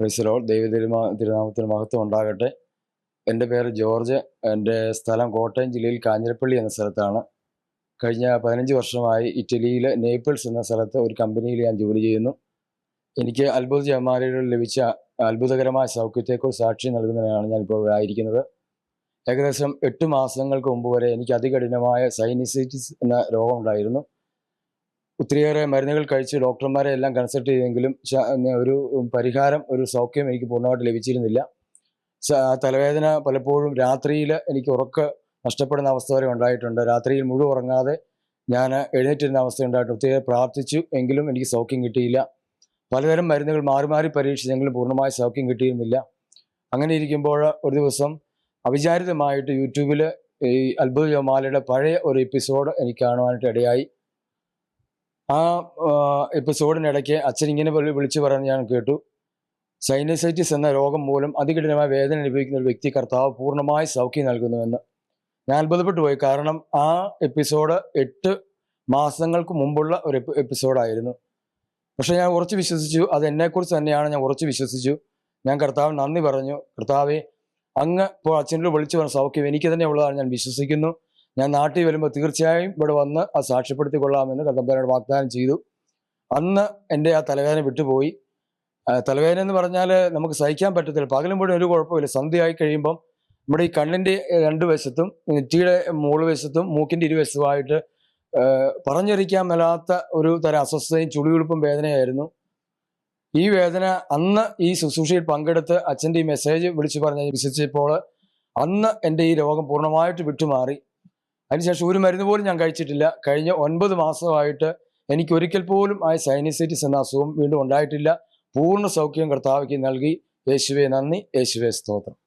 പ്രൈസലോ ദൈവ തിരുമാ തിരുനാമത്തിന് മഹത്വം ഉണ്ടാകട്ടെ. എന്റെ പേര് ജോർജ്. എന്റെ സ്ഥലം കോട്ടയം ജില്ലയിൽ കാഞ്ഞിരപ്പള്ളി എന്ന സ്ഥലത്താണ്. കഴിഞ്ഞ പതിനഞ്ച് വർഷമായി ഇറ്റലിയിലെ നേപ്പിൾസ് എന്ന സ്ഥലത്ത് ഒരു കമ്പനിയിൽ ഞാൻ ജോലി ചെയ്യുന്നു. എനിക്ക് അത്ഭുത ജമാലയിൽ ലഭിച്ച അത്ഭുതകരമായ സൗഖ്യത്തെക്കുറിച്ച് സാക്ഷി നൽകുന്നതിനാണ് ഞാൻ ഇപ്പോൾ ആയിരിക്കുന്നത്. ഏകദേശം എട്ട് മാസങ്ങൾക്ക് മുമ്പ് വരെ എനിക്ക് അതികഠിനമായ സൈനിസൈറ്റിസ് എന്ന രോഗമുണ്ടായിരുന്നു ഒത്തിരിയേറെ മരുന്നുകൾ കഴിച്ച് ഡോക്ടർമാരെ എല്ലാം കൺസൾട്ട് ചെയ്തെങ്കിലും ഒരു പരിഹാരം ഒരു സൗഖ്യം എനിക്ക് പൂർണമായിട്ട് ലഭിച്ചിരുന്നില്ല. തലവേദന പലപ്പോഴും രാത്രിയിൽ എനിക്ക് ഉറക്ക നഷ്ടപ്പെടുന്ന അവസ്ഥ വരെ ഉണ്ടായിട്ടുണ്ട്. രാത്രിയിൽ മുഴുവൻ ഉറങ്ങാതെ ഞാൻ എഴുന്നേറ്റിരുന്ന അവസ്ഥ ഉണ്ടായിട്ട് ഒത്തിരി പ്രാർത്ഥിച്ചു എങ്കിലും എനിക്ക് സൗഖ്യം കിട്ടിയില്ല. പലതരം മരുന്നുകൾ മാറി മാറി പരീക്ഷിച്ചെങ്കിലും പൂർണമായ സൗഖ്യം കിട്ടിയിരുന്നില്ല. അങ്ങനെ ഇരിക്കുമ്പോൾ ഒരു ദിവസം അവിചാരിതമായിട്ട് യൂട്യൂബിൽ ഈ അത്ഭുത ജമാലയുടെ പഴയ ഒരു എപ്പിസോഡ് എനിക്ക് കാണുവാനായിട്ട് ഇടയായി. ആ എപ്പിസോഡിനിടയ്ക്ക് അച്ഛൻ ഇങ്ങനെ വിളി- വിളിച്ചു പറയുന്നത് ഞാൻ കേട്ടു. സൈനസൈറ്റിസ് എന്ന രോഗം മൂലം അതികഠിനമായ വേദന അനുഭവിക്കുന്ന ഒരു വ്യക്തി കർത്താവ് പൂർണമായി സൗഖ്യം നൽകുന്നുവെന്ന്. ഞാൻ അത്ഭുതപ്പെട്ടു പോയി. കാരണം ആ എപ്പിസോഡ് എട്ട് മാസങ്ങൾക്ക് മുമ്പുള്ള ഒരു എപ്പി- എപ്പിസോഡായിരുന്നു. പക്ഷെ ഞാൻ ഉറച്ചു വിശ്വസിച്ചു. അത് എന്നെക്കുറിച്ച് തന്നെയാണ് ഞാൻ ഉറച്ചു വിശ്വസിച്ചു. ഞാൻ കർത്താവ് നന്ദി പറഞ്ഞു. കർത്താവെ അങ്ങ് ഇപ്പോൾ അച്ഛനോട് വിളിച്ചു പറഞ്ഞ സൗഖ്യം എനിക്ക് തന്നെ ഉള്ളതാണ് ഞാൻ വിശ്വസിക്കുന്നു. ഞാൻ നാട്ടിൽ വരുമ്പോൾ തീർച്ചയായും ഇവിടെ വന്ന് അത് സാക്ഷ്യപ്പെടുത്തി കൊള്ളാമെന്ന് കടമ്പനോട് വാഗ്ദാനം ചെയ്തു. അന്ന് എന്റെ ആ തലവേദന വിട്ടുപോയി. തലവേദന എന്ന് പറഞ്ഞാൽ നമുക്ക് സഹിക്കാൻ പറ്റത്തില്ല. പകലും പോലും ഒരു കുഴപ്പമില്ല സന്ധ്യയായി കഴിയുമ്പം നമ്മുടെ ഈ കണ്ണിന്റെ രണ്ട് വശത്തും നെറ്റിയുടെ മുകൾ വശത്തും മൂക്കിന്റെ ഇരുവശത്തുമായിട്ട് പറഞ്ഞറിയിക്കാൻ മേലാത്ത ഒരു തരം അസ്വസ്ഥതയും ചുളിയുളുപ്പും വേദനയായിരുന്നു. ഈ വേദന അന്ന് ഈ ശുശ്രൂഷയിൽ പങ്കെടുത്ത് അച്ഛന്റെ ഈ മെസ്സേജ് വിളിച്ചു പറഞ്ഞ് വിശ്വസിച്ചപ്പോൾ അന്ന് എന്റെ ഈ രോഗം പൂർണമായിട്ട് വിട്ടുമാറി. അതിനുശേഷം ഒരു മരുന്ന് പോലും ഞാൻ കഴിച്ചിട്ടില്ല. കഴിഞ്ഞ ഒൻപത് മാസമായിട്ട് എനിക്ക് ഒരിക്കൽ പോലും ആ സൈനസൈറ്റിസ് എന്ന അസുഖം വീണ്ടും ഉണ്ടായിട്ടില്ല. പൂർണ സൗഖ്യം കർത്താവിക്ക് നൽകി. യേശുവെ നന്ദി. യേശുവെ സ്തോത്രം.